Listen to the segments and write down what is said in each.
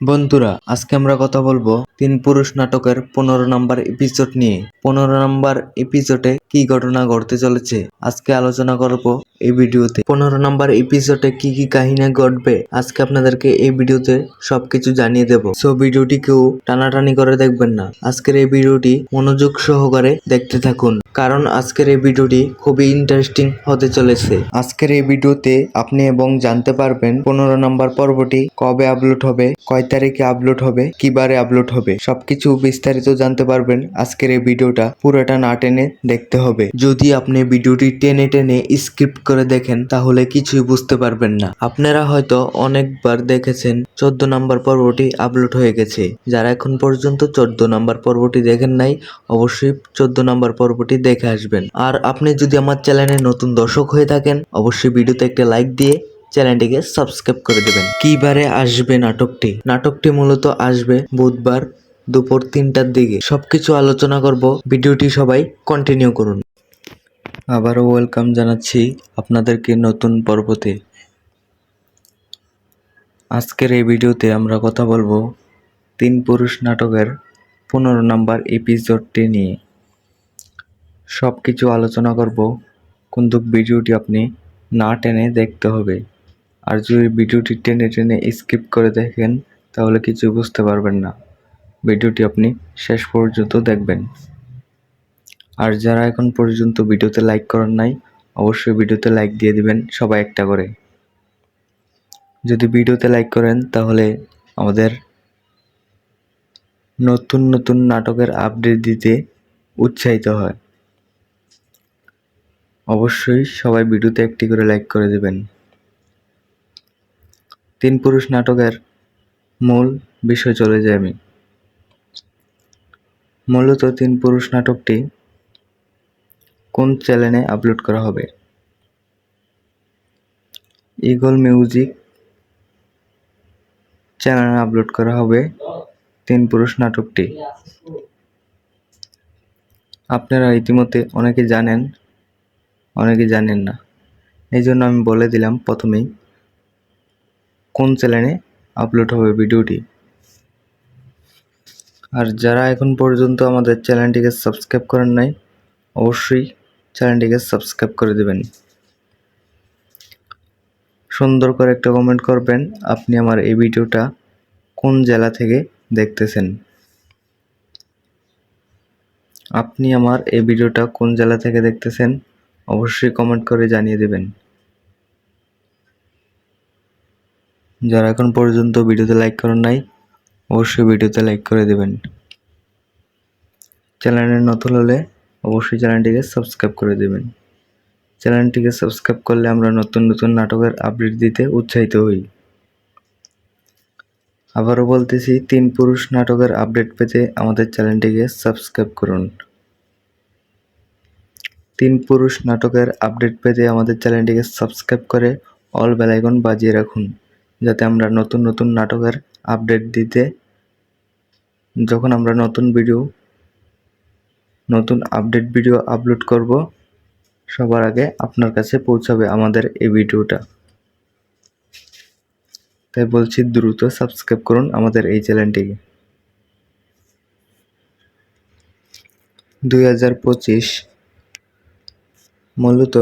বন্ধুরা, আজকে আমরা কথা বলব তিন পুরুষ নাটকের পনেরো নাম্বার এপিসোড নিয়ে। পনেরো নম্বর এপিসোডে কি ঘটনা ঘটতে চলেছে, আজকে আলোচনা করব এই ভিডিওতে। পনেরো নম্বর এপিসোডে কি কি কাহিনী ঘটবে, আজকে আপনাদেরকে এই ভিডিওতে সবকিছু জানিয়ে দেব। সো ভিডিওটি কেউ টানাটানি করে দেখবেন না। আজকের এই ভিডিওটি মনোযোগ সহকারে দেখতে থাকুন। কারণ আজকের এই ভিডিওটি খুবই ইন্টারেস্টিং হতে চলেছে। আজকের এই ভিডিওতে আপনি এবং জানতে পারবেন পনেরো নম্বর পর্বটি কবে আপলোড হবে, কয় তারিখে আপলোড হবে, কিবারে আপলোড হবে। সবকিছু বিস্তারিত জানতে পারবেন আজকের এই ভিডিওটা। পুরোটা না টেনে দেখতে হবে। যদি আপনি ভিডিওটি টেনে টেনে স্ক্রিপ্ট করে দেখেন, তাহলে কিছুই বুঝতে পারবেন না। আপনারা হয়তো অনেকবার দেখেছেন, চোদ্দ নম্বর পর্বটি আপলোড হয়ে গেছে। যারা এখন পর্যন্ত চোদ্দ নম্বর পর্বটি দেখেন নাই, অবশ্যই চোদ্দ নম্বর পর্বটি দেখে আসবেন। আর আপনি যদি আমার চ্যানেলে নতুন দর্শক হয়ে থাকেন, অবশ্যই ভিডিওতে একটা লাইক দিয়ে চ্যানেলটিকে সাবস্ক্রাইব করে দেবেন। কিবারে আসবে নাটকটি? নাটকটি মূলত আসবে বুধবার দুপুর তিনটার দিকে। সবকিছু আলোচনা করব। ভিডিওটি সবাই কন্টিনিউ করুন। আবারও ওয়েলকাম জানাচ্ছি আপনাদেরকে নতুন পর্বতে। আজকের এই ভিডিওতে আমরা কথা বলব তিন পুরুষ নাটকের পনেরো নম্বর এপিসোডটি নিয়ে। সব কিছু আলোচনা করব। কিন্তু ভিডিওটি আপনি না টেনে দেখতে হবে। আর যদি ভিডিওটি টেনে টেনে স্কিপ করে দেখেন, তাহলে কিছু বুঝতে পারবেন না। ভিডিওটি আপনি শেষ পর্যন্ত দেখবেন। আর যারা এখন পর্যন্ত ভিডিওতে লাইক করেন নাই, অবশ্যই ভিডিওতে লাইক দিয়ে দিবেন সবাই একটা করে। যদি ভিডিওতে লাইক করেন, তাহলে আমাদের নতুন নতুন নাটকের আপডেট দিতে উৎসাহিত হয়। অবশ্যই সবাই ভিডিওতে একটি করে লাইক করে দেবেন। তিন পুরুষ নাটকের মূল বিষয় চলে যাই আমি। মূলত তিন পুরুষ নাটকটি কোন চ্যানেলে আপলোড করা হবে? ইগল মিউজিক চ্যানেলে আপলোড করা হবে তিন পুরুষ নাটকটি। আপনারা ইতিমধ্যে অনেকে জানেন অনেকে জানেন না। এই জন্য আমি বলে দিলাম প্রথমেই কোন চ্যানেলে আপলোড হবে ভিডিওটি। আর যারা এখন পর্যন্ত আমাদের চ্যানেলটিকে সাবস্ক্রাইব করেন নাই, অবশ্যই চ্যানেলটিকে সাবস্ক্রাইব করে দেবেন। সুন্দর করে একটা কমেন্ট করবেন, আপনি আমার এই ভিডিওটা কোন জেলা থেকে দেখতেছেন? আপনি আমার এই ভিডিওটা কোন জেলা থেকে দেখতেছেন, অবশ্যই কমেন্ট করে জানিয়ে দেবেন। যারা এখন পর্যন্ত ভিডিওতে লাইক করেন নাই অবশ্যই ভিডিওতে লাইক করে দেবেন। চ্যানেলে নতুন হলে অবশ্যই চ্যানেলটিকে সাবস্ক্রাইব করে দেবেন। চ্যানেলটিকে সাবস্ক্রাইব করলে আমরা নতুন নতুন নাটকের আপডেট দিতে উৎসাহিত হই। আবারও বলতেছি, তিন পুরুষ নাটকের আপডেট পেতে আমাদের চ্যানেলটিকে সাবস্ক্রাইব করুন। তিন পুরুষ নাটকের আপডেট পেতে আমাদের চ্যানেলটিকে সাবস্ক্রাইব করে অল বেলাইকন বাজিয়ে রাখুন। যাতে আমরা নতুন নতুন নাটকের আপডেট দিতে, যখন আমরা নতুন ভিডিও নতুন আপডেট ভিডিও আপলোড করব, সবার আগে আপনার কাছে পৌঁছাবে আমাদের এই ভিডিওটা তাই বলছি দ্রুত সাবস্ক্রাইব করুন আমাদের এই চ্যানেলটিকে দুই হাজার পঁচিশ, মূলত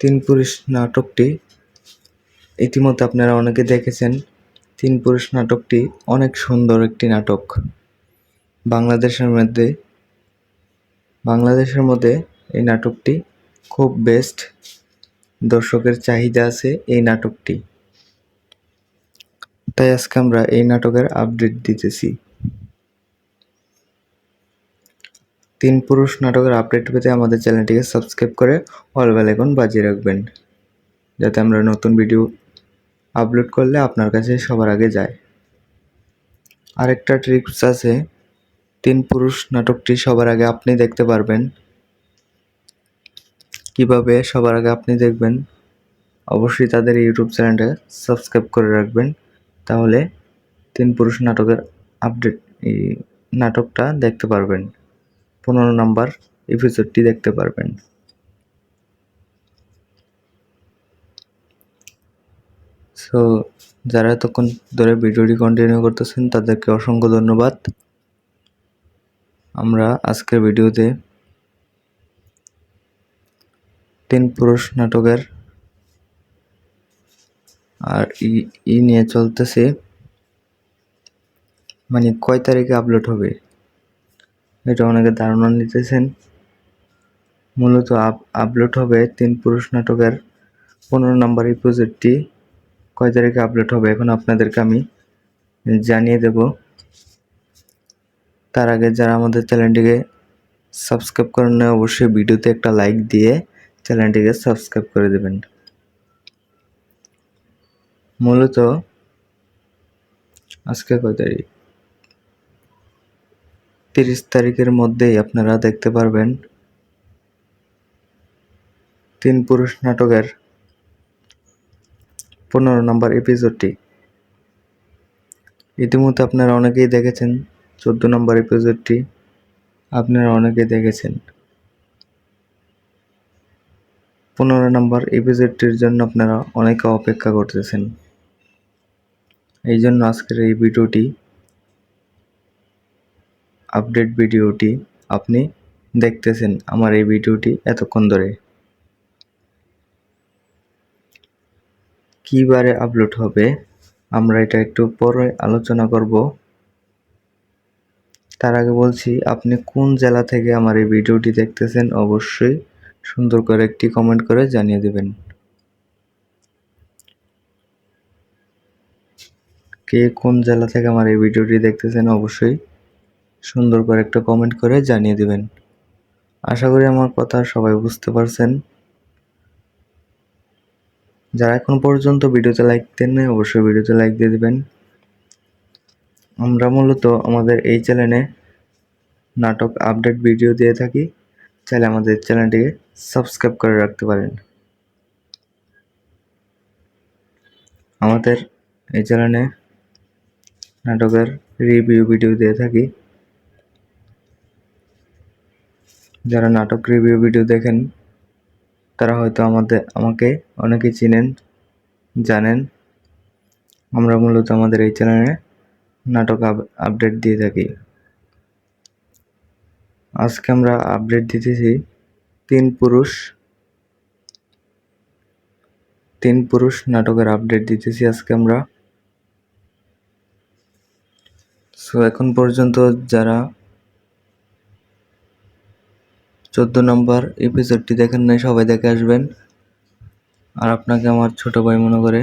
তিন পুরুষ নাটকটি ইতিমধ্যে আপনারা অনেকে দেখেছেন, তিন পুরুষ নাটকটি অনেক সুন্দর একটি নাটক। বাংলাদেশের মধ্যে বাংলাদেশের মধ্যে এই নাটকটি খুব বেস্ট দর্শকের চাহিদা আছে এই নাটকটি। তাই আজকে আমরা এই নাটকের আপডেট দিতেছি। তিন পুরুষ নাটকের আপডেট পেতে আমাদের চ্যানেলটিকে সাবস্ক্রাইব করে অল বেলাইকন বাজিয়ে রাখবেন, যাতে আমরা নতুন ভিডিও আপলোড করলে আপনার কাছে সবার আগে যায়। আরেকটা ট্রিপস আছে, তিন পুরুষ নাটকটি সবার আগে আপনি দেখতে পারবেন। কীভাবে সবার আগে আপনি দেখবেন? অবশ্যই তাদের ইউটিউব চ্যানেলটা সাবস্ক্রাইব করে রাখবেন। তাহলে তিন পুরুষ নাটকের আপডেট এই নাটকটা দেখতে পারবেন। পনেরো নম্বর এপিসোডটি দেখতে পারবেন। সো যারা এতক্ষণ ধরে ভিডিওটি কন্টিনিউ করতেছেন, তাদেরকে অসংখ্য ধন্যবাদ। আমরা আজকের ভিডিওতে তিন পুরুষ নাটকের আর ই নিয়ে চলতেছে। মানে কয় তারিখে আপলোড হবে? এটা অনেকে ধারণা নিতেছেন। মূলত আপলোড হবে তিন পুরুষ নাটকের পনেরো নম্বর এপিসোডটি কয় তারিখে আপলোড হবে, এখন আপনাদেরকে আমি জানিয়ে দেব। তার আগে যারা আমাদের চ্যানেলটিকে সাবস্ক্রাইব করেন না অবশ্যই ভিডিওতে একটা লাইক দিয়ে চ্যানেলটিকে সাবস্ক্রাইব করে দেবেন। মূলত আজকে কয় তারিখ? তিরিশ তারিখের মধ্যেই আপনারা দেখতে পারবেন তিন পুরুষ নাটকের পনেরো নম্বর এপিসোডটি ইতিমধ্যে আপনারা অনেকেই দেখেছেন চোদ্দ নম্বর এপিসোডটি আপনারা অনেকেই দেখেছেন। পনেরো নম্বর এপিসোডটির জন্য আপনারা অনেকে অপেক্ষা করতেছেন। এই জন্য আজকের এই ভিডিওটি আপডেট ভিডিওটি আপনি দেখতেছেন আমার এই ভিডিওটি এতক্ষণ ধরে। কিবারে আপলোড হবে, আমরা এটা একটু পরে আলোচনা করব। তার আগে বলছি, আপনি কোন জেলা থেকে আমার এই ভিডিওটি দেখতেছেন, অবশ্যই সুন্দর করে একটি কমেন্ট করে জানিয়ে দেবেন। কে কোন জেলা থেকে আমার এই ভিডিওটি দেখতেছেন, অবশ্যই সুন্দর করে একটা কমেন্ট করে জানিয়ে দিবেন। আশা করি আমার কথা সবাই বুঝতে পারছেন। যারা এখন পর্যন্ত ভিডিওতে লাইক দেন নাই, অবশ্যই ভিডিওতে লাইক দিয়ে দেবেন। আমরা মূলত আমাদের এই চ্যানেলে নাটক আপডেট ভিডিও দিয়ে থাকি। চাইলে আমাদের চ্যানেলটিকে সাবস্ক্রাইব করে রাখতে পারেন। আমাদের এই চ্যানেলে নাটকের রিভিউ ভিডিও দিয়ে থাকি। যারা নাটক রিভিউ ভিডিও দেখেন তারা হয়তো আমাদের, আমাকে অনেকে চিনেন, জানেন। আমরা মূলত আমাদের এই চ্যানেলে নাটক আপডেট দিয়ে থাকি। আজকে আমরা আপডেট দিতেছি তিন পুরুষ তিন পুরুষ নাটকের আপডেট দিতেছি আজকে আমরা। সো এখন পর্যন্ত যারা চোদ্দ নম্বর এপিসোডটি দেখেন নাই, সবাই দেখে আসবেন। আর আপনাকে আমার ছোট ভাই মনে করে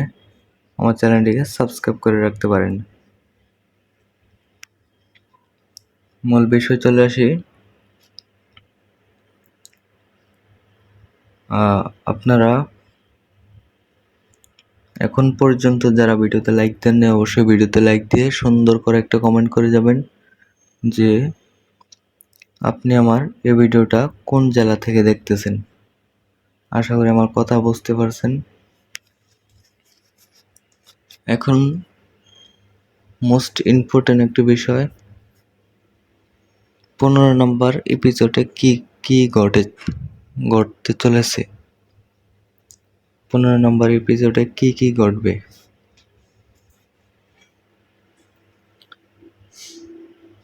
আমার চ্যানেলটিকে সাবস্ক্রাইব করে রাখতে পারেন। মূল বিষয় চলে আসি। আপনারা এখন পর্যন্ত যারা ভিডিওতে লাইক দেন না অবশ্যই ভিডিওতে লাইক দিয়ে সুন্দর করে একটা কমেন্ট করে যাবেন যে আপনি আমার এই ভিডিওটা কোন জেলা থেকে দেখতেছেন? আশা করি আমার কথা বুঝতে পারছেন। এখন মোস্ট ইম্পর্টেন্ট একটি বিষয়, পনেরো নম্বর এপিসোডে কি কি ঘটে, ঘটতে চলেছে? পনেরো নম্বর এপিসোডে কি কি ঘটবে?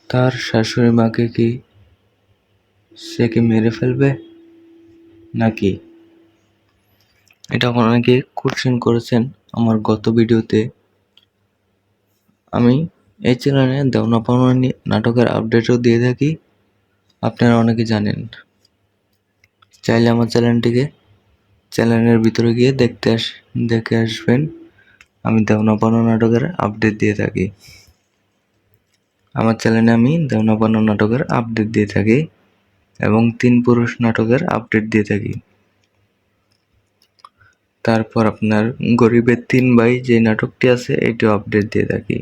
তার শাশুড়ি মাকে কি সে কি মেরে ফেলবে? নাকি? এটা অনেকে কোশ্চেন করেছেন আমার গত ভিডিওতে। আমি এই চ্যানেলে দেওনা পাওনা নাটকের আপডেটও দিয়ে থাকি। আপনারা অনেকে জানেন। চাইলে আমার চ্যানেলটিকে চ্যানেলের ভিতরে গিয়ে দেখতে আস, দেখে আসবেন। আমি দেওনা পাওনা নাটকের আপডেট দিয়ে থাকি। আমার চ্যানেলে আমি দেওনা পাওনা নাটকের আপডেট দিয়ে থাকি। এবং তিন পুরুষ নাটকের আপডেট দিয়ে থাকি। তারপর আপনার গরিবের তিন ভাই যে নাটকটি আছে, এটিও আপডেট দিয়ে থাকি।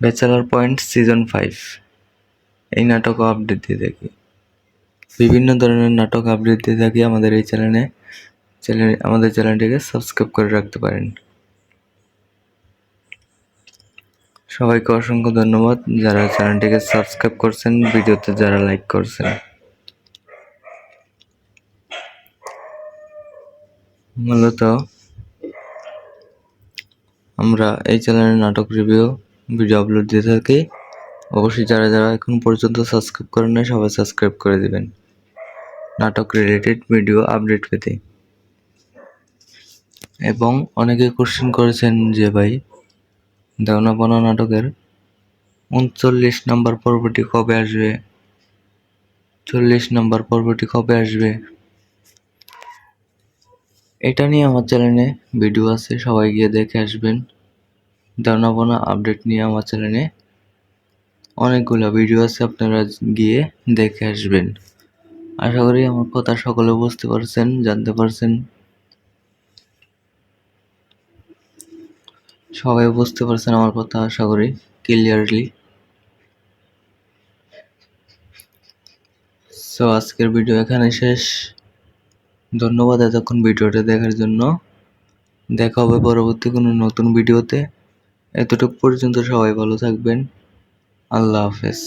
ব্যাচেলার পয়েন্ট সিজন ফাইভ এই নাটকও আপডেট দিয়ে থাকি। বিভিন্ন ধরনের নাটক আপডেট দিয়ে থাকি আমাদের এই চ্যানেলে চ্যানেল আমাদের চ্যানেলটিকে সাবস্ক্রাইব করে রাখতে পারেন। সবাইকে অসংখ্য ধন্যবাদ। যারা চ্যানেলটিকে সাবস্ক্রাইব করছেন, ভিডিওতে যারা লাইক করছেন। মূলত আমরা এই চ্যানেলে নাটক রিভিউ, ভিডিও আপলোড দিয়ে থাকি। অবশ্যই যারা যারা এখন পর্যন্ত সাবস্ক্রাইব করেন না সবাই সাবস্ক্রাইব করে দিবেন। নাটক রিলেটেড ভিডিও আপডেট পেতে। এবং অনেকে কোশ্চেন করেছেন যে ভাই দেওনা পানা নাটকের উনচল্লিশ নম্বর পর্বটি কবে আসবে? চল্লিশ নম্বর পর্বটি কবে আসবে? এটা নিয়ে আমার চ্যানেলে ভিডিও আছে, সবাই গিয়ে দেখে আসবেন। দেওনা পানা আপডেট নিয়ে আমার চ্যানেলে অনেকগুলো ভিডিও আছে, আপনারা গিয়ে দেখে আসবেন। আশা করি আমার কথা সকলে বুঝতে পারছেন, জানতে পারছেন। সবাই বুঝতে পারছেন আমার কথা, আশা করি ক্লিয়ারলি সো আজকের ভিডিও এখানে শেষ। ধন্যবাদ এতক্ষণ ভিডিওটা দেখার জন্য। দেখা হবে পরবর্তী কোনো নতুন ভিডিওতে। এতটুকু পর্যন্ত সবাই ভালো থাকবেন। আল্লাহ হাফেজ।